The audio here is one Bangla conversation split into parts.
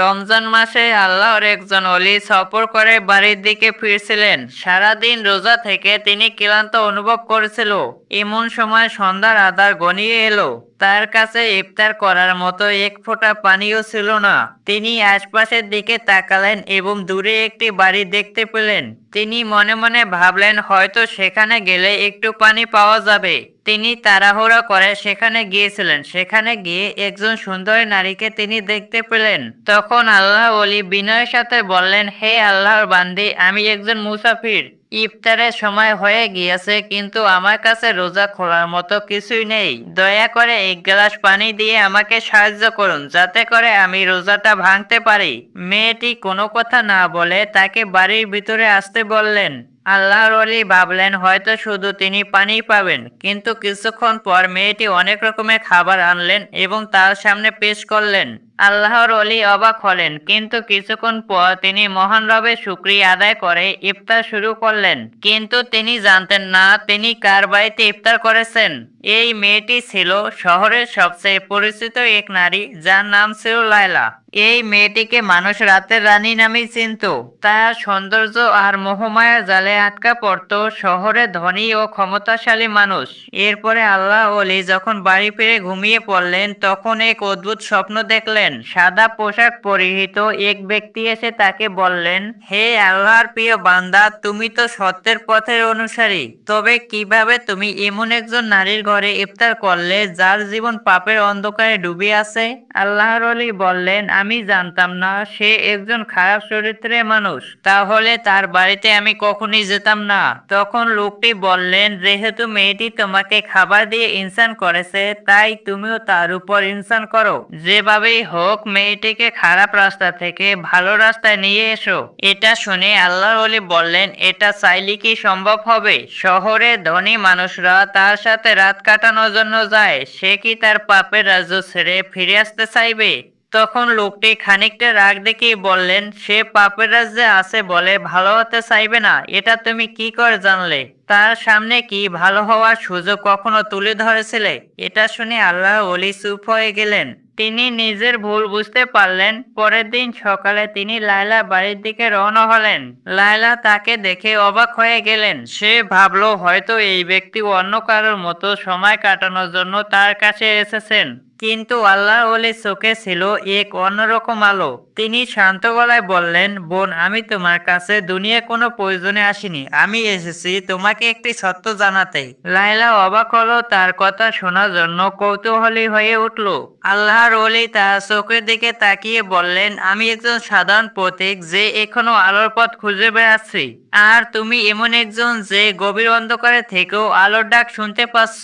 রমজান মাসে আল্লাহর একজন অলি সফর করে বাড়ির দিকে ফিরছিলেন। সারাদিন রোজা থেকে তিনি ক্লান্ত অনুভব করেছিল। এমন সময় সন্ধ্যার আধার গনিয়ে এলো। তার কাছে ইফতার করার মতো এক ফোঁটা পানিও ছিল না। তিনি আশপাশের দিকে তাকালেন এবং দূরে একটি বাড়ি দেখতে পেলেন। তিনি মনে মনে ভাবলেন, হয়তো সেখানে গেলে একটু পানি পাওয়া যাবে। তিনি তাড়াহুড়া করে সেখানে গিয়েছিলেন। সেখানে গিয়ে একজন সুন্দরী নারীকে তিনি দেখতে পেলেন। তখন আল্লাহ অলি বিনয়ের সাথে বললেন, হে আল্লাহর বান্দি, আমি একজন মুসাফির। ইফতারের সময় হয়ে গিয়েছে, কিন্তু আমার কাছে রোজা খোলার মতো কিছুই নেই। দয়া করে এক গ্লাস পানি দিয়ে আমাকে সাহায্য করুন, যাতে করে আমি রোজাটা ভাঙতে পারি। মেয়েটি কোনো কথা না বলে তাকে বাড়ির ভিতরে আসতে বললেন। আল্লাহর অলি ভাবলেন, হয়তো শুধু তিনি পানি পাবেন। কিন্তু কিছুক্ষণ পর মেয়েটি অনেক রকমের খাবার আনলেন এবং তার সামনে পেশ করলেন। আল্লাহর অলি অবাক হলেন, কিন্তু কিছুক্ষণ পর তিনি মহান রবের শুক্রিয়া আদায় করে ইফতার শুরু করলেন। কিন্তু তিনি জানতেন না তিনি কার বাড়িতে ইফতার করেছেন। এই মেয়েটি ছিল শহরের সবচেয়ে পরিচিত এক নারী যার নাম ছিল লায়লা। এই মেয়েটিকে মানুষ রাতের রানী নামেই চিনত। তার সৌন্দর্য আর মোহমায়া জালে আটকা পড়তো শহরে ধনী ও ক্ষমতাশালী মানুষ। এরপরে আল্লাহ অলি যখন বাড়ি ফিরে ঘুমিয়ে পড়লেন, তখন এক অদ্ভুত স্বপ্ন দেখলেন। সাদা পোশাক পরিহিত এক ব্যক্তি এসে তাকে বললেন, হে আল্লাহর প্রিয় বান্দা, তুমি তো সত্যের পথের অনুসারী। তবে কীভাবে তুমি এমন একজন নারীর ঘরে ইফতার করলে, যার জীবন পাপের অন্ধকারে ডুবে আছে? আল্লাহর অলি বললেন, আমি জানতাম না, সে একজন খারাপ চরিত্রের মানুষ। তাহলে তার বাড়িতে আমি কখনই যেতাম না। তখন লোকটি বললেন, যেহেতু মেয়েটি তোমাকে খাবার দিয়ে ইনসান করেছে, তাই তুমিও তার উপর ইনসান করো। যেভাবেই হোক মেয়েটিকে খারাপ রাস্তা থেকে ভালো রাস্তায় নিয়ে এসো। এটা শুনে আল্লাহর অলি বললেন, এটা চাইলে কি সম্ভব হবে? শহরে ধনী মানুষরা তার সাথে রাত কাটানোর জন্য যায়। সে কি তার পাপের রাজ্য ছেড়ে ফিরে আসতে চাইবে? তখন লোকটি খানিকটা রাগ দেখিয়ে বললেন, সে পাপের রাজ্যে আছে বলে ভালো হতে চাইবে না। এটা তুমি কি করে জানলে? তার সামনে কি ভালো হওয়ার সুযোগ কখনো তুলে ধরেছিলে? এটা শুনে আল্লাহ অলি চুপ হয়ে গেলেন। তিনি নিজের ভুল বুঝতে পারলেন। পরের দিন সকালে তিনি লায়লা বাড়ির দিকে রওনা হলেন। লায়লা তাকে দেখে অবাক হয়ে গেলেন। সে ভাবলো, হয়তো এই ব্যক্তি অন্য কারোর মতো সময় কাটানোর জন্য তার কাছে এসেছেন। কিন্তু আল্লাহ ওলি চোখে ছিল এক অন্যরকম আলো। তিনি শান্ত গলায় বললেন, বোন, আমি তোমার কাছে দুনিয়া কোনো প্রয়োজনে আসিনি। আমি এসেছি তোমাকে একটি সত্য জানাতে। লাইলা অবাক হলো, তার কথা শোনার জন্য কৌতূহলী হয়ে উঠল। আল্লাহর ওলি তার চোখের দিকে তাকিয়ে বললেন, আমি একজন সাধারণ প্রতীক যে এখনও আলোর পথ খুঁজে বেড়াচ্ছি। আর তুমি এমন একজন যে গভীর অন্ধকারে থেকেও আলোর ডাক শুনতে পাচ্ছ।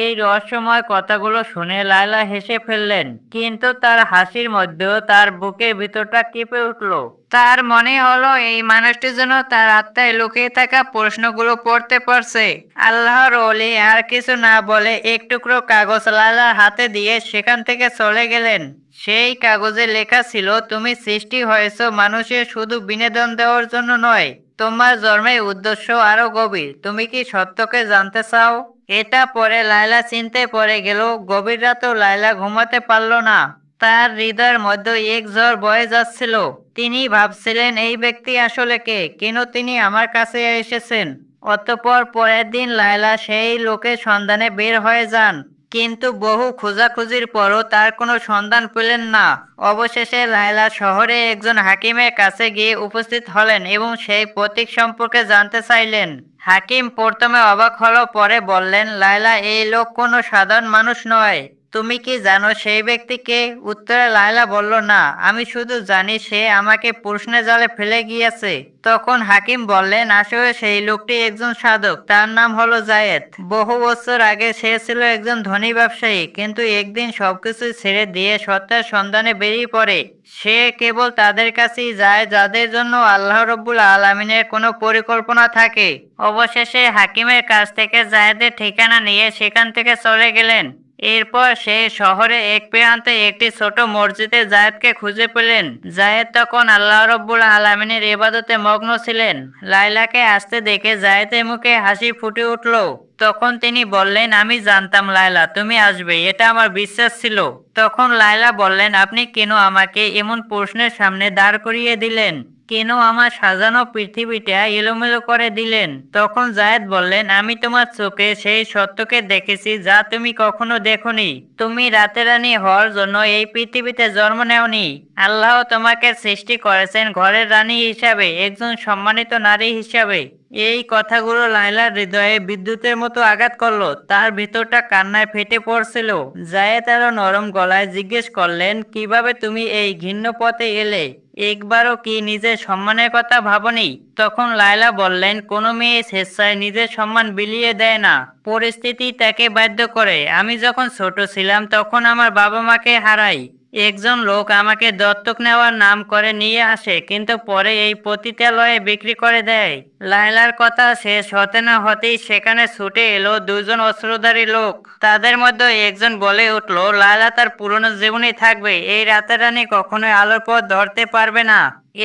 এই রহস্যময় কথাগুলো শুনে লায়লা হেসে ফেললেন, কিন্তু তার হাসির মধ্যেও তার বুকের ভিতরটা কেঁপে উঠল। তার মনে হলো এই মানুষটির জন্য তার আত্মায় লুকিয়ে থাকা প্রশ্নগুলো পড়তে পারছে। আল্লাহর ওলি আর কিছু না বলে এক টুকরো কাগজ লালার হাতে দিয়ে সেখান থেকে চলে গেলেন। সেই কাগজে লেখা ছিল, তুমি সৃষ্টি হয়েছ মানুষের শুধু বিনোদন দেওয়ার জন্য নয় তোমার জন্মের উদ্দেশ্য আরও গভীর। তুমি কি সত্যকে জানতে চাও? এটা পরে লায়লা চিনতে পড়ে গেল গভীর রাতেও লায়লা ঘুমাতে পারল না। তার হৃদয়ের মধ্যে এক ঝড় বয়ে যাচ্ছিল। তিনি ভাবছিলেন, এই ব্যক্তি আসলে কে? কেন তিনি আমার কাছে এসেছেন? অতঃপর পরের দিন লায়লা সেই লোকের সন্ধানে বের হয়ে যান। কিন্তু বহু খোঁজাখুঁজির পরও তার কোনো সন্ধান পেলেন না। অবশেষে লাইলা শহরে একজন হাকিমের কাছে গিয়ে উপস্থিত হলেন এবং সেই প্রতীক সম্পর্কে জানতে চাইলেন। হাকিম প্রথমে অবাক হল পরে বললেন লাইলা এই লোক কোনো সাধারণ মানুষ নয়। তুমি কি জানো সেই ব্যক্তিকে? উত্তরে লায়লা বলল, না, আমি শুধু জানি সে আমাকে প্রশ্নে জালে ফেলে গিয়েছে। তখন হাকিম বললেন, আসলে সেই লোকটি একজন সাধক, তার নাম হলো জায়েদ। বহু বছর আগে সে ছিল একজন ধনী ব্যবসায়ী, কিন্তু একদিন সবকিছু ছেড়ে দিয়ে সত্যের সন্ধানে বেরিয়ে পড়ে। সে কেবল তাদের কাছেই যায়, যাদের জন্য আল্লাহ রব্বুল আলমিনের কোনো পরিকল্পনা থাকে। অবশেষে হাকিমের কাছ থেকে জায়েদের ঠিকানা নিয়ে সেখান থেকে চলে গেলেন। এরপর সে শহরে এক প্রান্তে একটি ছোট মসজিদে জায়েদকে খুঁজে পেলেন। জায়েদ তখন আল্লাহ রব্বুল আলমিনের ইবাদতে মগ্ন ছিলেন। লাইলাকে আসতে দেখে জায়েদের মুখে হাসি ফুটে উঠল। তখন তিনি বললেন, আমি জানতাম লায়লা, তুমি আসবে, এটা আমার বিশ্বাস ছিল। তখন লায়লা বললেন, আপনি কেন আমাকে এমন প্রশ্নের সামনে দাঁড় করিয়ে দিলেন? কেন আমার সাজানো পৃথিবীটা এলোমেলো করে দিলেন? তখন জায়েদ বললেন, আমি তোমার চোখে সেই সত্যকে দেখেছি যা তুমি কখনো দেখোনি। তুমি রাতে রানী হওয়ার জন্য এই পৃথিবীতে জন্ম নেওনি। আল্লাহ তোমাকে সৃষ্টি করেছেন ঘরের রানী হিসাবে, একজন সম্মানিত নারী হিসাবে। এই কথাগুলো লাইলার হৃদয়ে বিদ্যুতের মতো আঘাত করল। তার ভিতরটা কান্নায় ফেটে পড়ছিল। জায়েদ আরও নরম গলায় জিজ্ঞেস করলেন, কীভাবে তুমি এই ঘিন্ন পথে এলে? একবারও কি নিজের সম্মানের কথা ভাবনি? তখন লায়লা বললেন, কোনো মেয়ে স্বেচ্ছায় নিজের সম্মান বিলিয়ে দেয় না। পরিস্থিতি তাকে বাধ্য করে। আমি যখন ছোট ছিলাম তখন আমার বাবা মাকে হারাই। একজন লোক আমাকে দত্তক নেওয়ার নাম করে নিয়ে আসে, কিন্তু পরে এই পতিতালয়ে বিক্রি করে দেয়। লায়লার কথা শেষ হতে না হতেই সেখানে ছুটে এলো দুজন অস্ত্রধারী লোক। তাদের মধ্যে একজন বলে উঠল, লায়লা, তার পুরনো জীবনই থাকবে। এই রাতের রানী কখনোই আলোর পথ ধরতে পারবে না।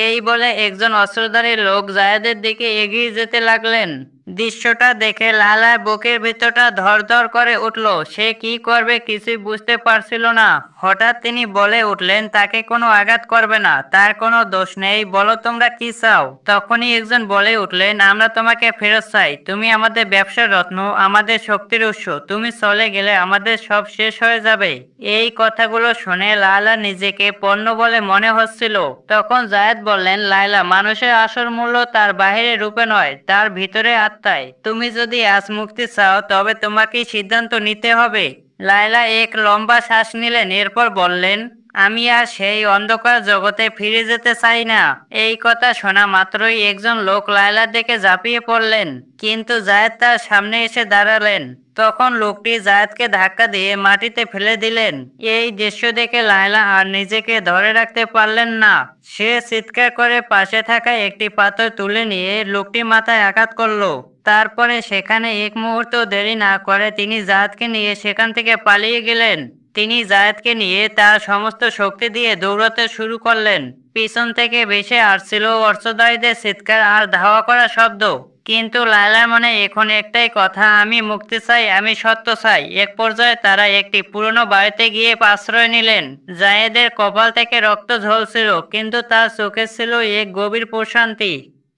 এই বলে একজন অস্ত্রধারী লোক জায়েদের দিকে এগিয়ে যেতে লাগলেন। দৃশ্যটা দেখে লালার বুকের ভিতরটা ধরধর করে উঠল। সে কি করবে কিছুই বুঝতে পারছিল না। হঠাৎ তিনি বলে উঠলেন, তাকে কোনো আঘাত করবে না, তার কোনো দোষ নেই। বলো তোমরা কি চাও? তখনই একজন বলে উঠলেন, আমরা তোমাকে ফেরত চাই। তুমি আমাদের ব্যবসার রত্ন, আমাদের শক্তির উৎস। তুমি চলে গেলে আমাদের সব শেষ হয়ে যাবে। এই কথাগুলো শুনে লালা নিজেকে পণ্য বলে মনে হচ্ছিল। তখন জায়েদ বললেন লাইলা মানুষের আসল মূল্য তার বাহিরে রূপে নয়, তার ভিতরে আত্মায় তুমি যদি আজ মুক্তি চাও, তবে তোমাকেই সিদ্ধান্ত নিতে হবে। লায়লা এক লম্বা শ্বাস নিলেন, এরপর বললেন আমি আর সেই অন্ধকার জগতে ফিরে যেতে চাই না। এই কথা শোনা মাত্রই একজন লোক লায়লার দিকে ঝাঁপিয়ে পড়লেন, কিন্তু জায়েদ তার সামনে এসে দাঁড়ালেন। তখন লোকটি জায়েদকে ধাক্কা দিয়ে মাটিতে ফেলে দিলেন। এই দৃশ্য দেখে লায়লা আর নিজেকে ধরে রাখতে পারলেন না। সে চিৎকার করে পাশে থাকা একটি পাথর তুলে নিয়ে লোকটি মাথায় আঘাত করল। তারপরে সেখানে এক মুহূর্ত দেরি না করে তিনি জায়েদকে নিয়ে সেখান থেকে পালিয়ে গেলেন। তিনি জায়েদকে নিয়ে তার সমস্ত শক্তি দিয়ে দৌড়াতে শুরু করলেন। পিছন থেকে ভেসে আসছিল অর্থদায়ীদের চিৎকার আর ধাওয়া করা শব্দ। কিন্তু লায়লার মনে এখন একটাই কথা, আমি মুক্তি চাই, আমি সত্য চাই। এক পর্যায়ে তারা একটি পুরনো বাড়িতে গিয়ে আশ্রয় নিলেন। জায়েদের কপাল থেকে রক্ত ঝলছিল, কিন্তু তার চোখে ছিল এক গভীর প্রশান্তি।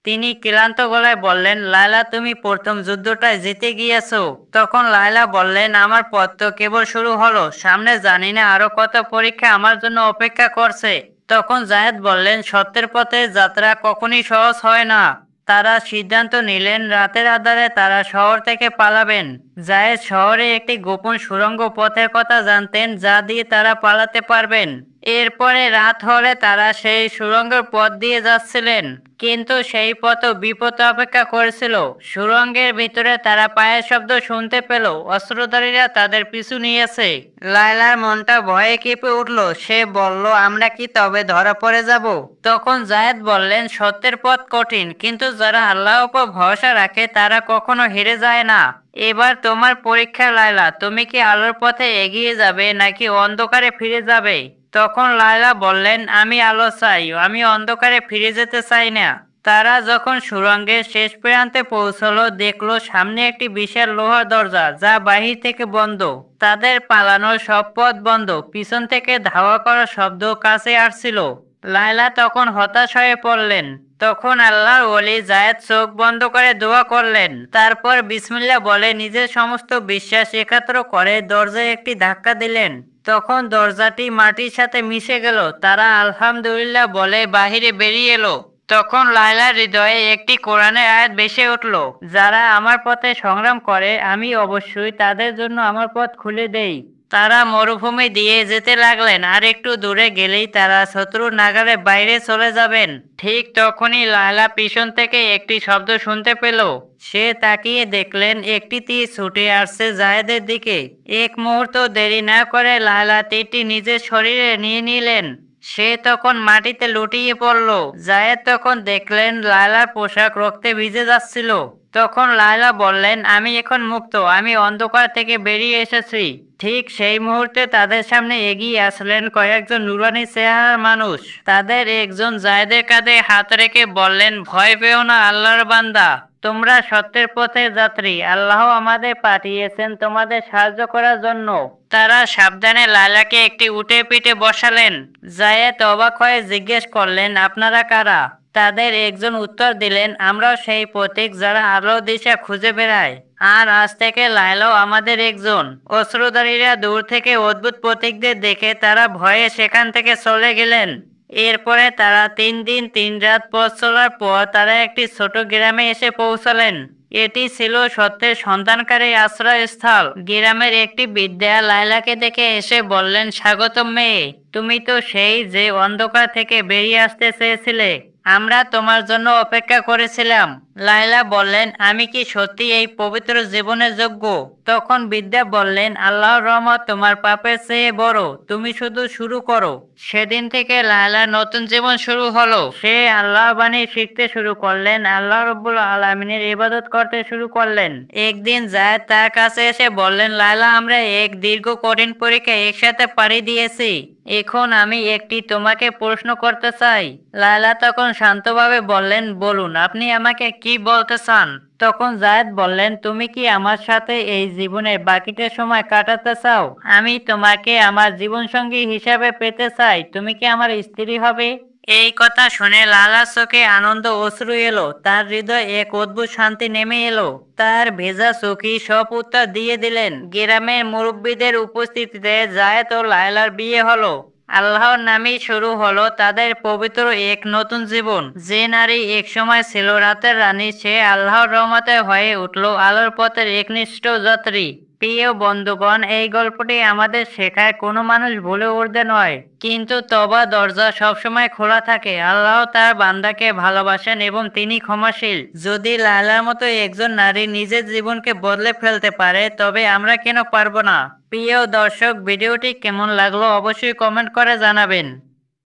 তিনি ক্লান্ত গলায় বললেন, লায়লা, তুমি প্রথম যুদ্ধটায় জিতে গিয়েছো। তখন লায়লা বললেন, আমার পথ তো কেবল শুরু হলো, সামনে জানি না আরও কত পরীক্ষা আমার জন্য অপেক্ষা করছে। তখন জায়েদ বললেন, সত্যের পথে যাত্রা কখনই সহজ হয় না। তারা সিদ্ধান্ত নিলেন, রাতের আধারে তারা শহর থেকে পালাবেন। জায়েদ শহরে একটি গোপন সুড়ঙ্গ পথের কথা জানতেন, যা দিয়ে তারা পালাতে পারবেন। এরপরে রাত হলে তারা সেই সুড়ঙ্গের পথ দিয়ে যাচ্ছিলেন। কিন্তু সেই পথ বিপদ অপেক্ষা করেছিল। সুড়ঙ্গের ভিতরে তারা পায়ের শব্দ শুনতে পেল। অস্ত্রধারীরা তাদের পিছু নিয়েছে। লায়লার মনটা ভয়ে কেঁপে উঠল। সে বলল, আমরা কি তবে ধরা পড়ে যাব? তখন জায়েদ বললেন, সত্যের পথ কঠিন, কিন্তু যারা আল্লাহ উপর ভরসা রাখে, তারা কখনো হেরে যায় না। এবার তোমার পরীক্ষা, লায়লা, তুমি কি আলোর পথে এগিয়ে যাবে নাকি অন্ধকারে ফিরে যাবে? তখন লায়লা বললেন, আমি আলো চাই আমি অন্ধকারে ফিরে যেতে চাই না। তারা যখন সুরঙ্গের শেষ প্রান্তে পৌঁছলো, দেখল সামনে একটি বিশাল লোহার দরজা, যা বাহির থেকে বন্ধ। তাদের পালানোর সব পথ বন্ধ, পিছন থেকে ধাওয়া করার শব্দ কাছে আসছিল। লায়লা তখন হতাশ হয়ে পড়লেন। তখন আল্লাহর ওলি জায়েদ চোখ বন্ধ করে দোয়া করলেন। তারপর বিসমিল্লা বলে, নিজের সমস্ত বিশ্বাস একাত্র করে দরজায় একটি ধাক্কা দিলেন। তখন দরজাটি মাটির সাথে মিশে গেল। তারা আলহামদুলিল্লাহ বলে, বাহিরে বেরিয়ে এলো। তখন লাইলার হৃদয়ে একটি কোরআনের আয়াত বেসে উঠল, যারা আমার পথে সংগ্রাম করে, আমি অবশ্যই তাদের জন্য আমার পথ খুলে দেই। তারা মরুভূমি দিয়ে যেতে লাগলেন, আর একটু দূরে গেলেই তারা শত্রু নাগারে বাইরে চলে যাবেন। ঠিক তখনই লায়লা পিছন থেকে একটি শব্দ শুনতে পেল। সে তাকিয়ে দেখলেন একটি তীর ছুটে আসছে জায়েদের দিকে। এক মুহূর্ত দেরি না করে লায়লা তীরটি নিজের শরীরে নিয়ে নিলেন। সে তখন মাটিতে লুটিয়ে পড়ল। জায়েদ তখন দেখলেন লায়লার পোশাক রক্তে ভিজে যাচ্ছিল। তখন লায়লা বললেন, আমি এখন মুক্ত, আমি অন্ধকার থেকে বেরিয়ে এসেছি। ঠিক সেই মুহূর্তে তাদের সামনে এগিয়ে আসলেন কয়েকজন নুরানি চেহারার মানুষ। তাদের একজন জায়েদের কাঁধে হাত রেখে বললেন, ভয় পেও না, আল্লাহর বান্দা। তোমরা সত্যের পথে যাত্রী। আল্লাহ আমাদের পাঠিয়েছেন তোমাদের সাহায্য করার জন্য। তারা সাবধানে লায়লাকে একটি উঠে পিঠে বসালেন। জায়েদ অবাক হয়ে জিজ্ঞেস করলেন, আপনারা কারা? তাদের একজন উত্তর দিলেন, আমরাও সেই প্রতীক যারা আলো দিশা খুঁজে বেড়ায়। আর আজ থেকে লাইলাও আমাদের একজন। অশ্রুধারীরা দূর থেকে অদ্ভুত প্রতীকদের দেখে তারা ভয়ে সেখান থেকে চলে গেলেন। এরপরে তারা তিন দিন, তিন রাত পথ চলার পর তারা একটি ছোট গ্রামে এসে পৌঁছালেন। এটি ছিল সত্যের সন্ধানকারী আশ্রয়স্থল। গ্রামের একটি বিদ্যা লাইলাকে দেখে এসে বললেন, স্বাগতম মেয়ে, তুমি তো সেই যে অন্ধকার থেকে বেরিয়ে আসতে চেয়েছিলে। আমরা তোমার জন্য অপেক্ষা করেছিলাম। লাইলা বললেন, আমি কি সত্যি এই পবিত্র জীবনের যোগ্য? তখন বিদ্যা বললেন, আল্লাহর রহমত তোমার পাপের চেয়ে বড়। তুমি শুধু শুরু করো। সেদিন থেকে লায়লার নতুন জীবন শুরু হলো। সে আল্লাহ বাণী শিখতে শুরু করলেন, আল্লাহ রব্বুল আলমিনের ইবাদত করতে শুরু করলেন। একদিন জায়দ তার কাছে এসে বললেন, লায়লা, আমরা এক দীর্ঘ কঠিন পরীক্ষা একসাথে পাড়ি দিয়েছি। এখন আমি একটি তোমাকে প্রশ্ন করতে চাই। লায়লা তখন শান্তভাবে বললেন, বলুন, আপনি আমাকে কি বলতে চান? তখন জায়দ বললেন, তুমি কি আমার সাথে এই জীবনের বাকিটা সময় কাটাতে চাও? আমি তোমাকে আমার জীবনসঙ্গী হিসাবে পেতে চাই। তুমি কি আমার স্ত্রী হবে? এই কথা শুনে লালা চোখে আনন্দ অশ্রু এলো। তার হৃদয় এক অদ্ভুত শান্তি নেমে এলো। তার ভেজা চোখি সব উত্তর দিয়ে দিলেন, গ্রামের মুরব্বীদের উপস্থিতিতে জায়েদ ও লায়লার বিয়ে হলো। আল্লাহর নামে শুরু হলো তাদের পবিত্র এক নতুন জীবন। যে নারী এক সময় ছিল রাতের রানী, সে আল্লাহর রহমতে হয়ে উঠল আলোর পথের একনিষ্ঠ যাত্রী। প্রিয় বন্ধুগণ, এই গল্পটি আমাদের শেখায় কোনো মানুষ ভুলে উঠতে নয়। কিন্তু তবা দরজা সবসময় খোলা থাকে। আল্লাহ তার বান্দাকে ভালোবাসেন এবং তিনি ক্ষমাশীল। যদি লালার মতো একজন নারী নিজের জীবনকে বদলে ফেলতে পারে, তবে আমরা কেন পারব না? প্রিয় দর্শক, ভিডিওটি কেমন লাগল অবশ্যই কমেন্ট করে জানাবেন।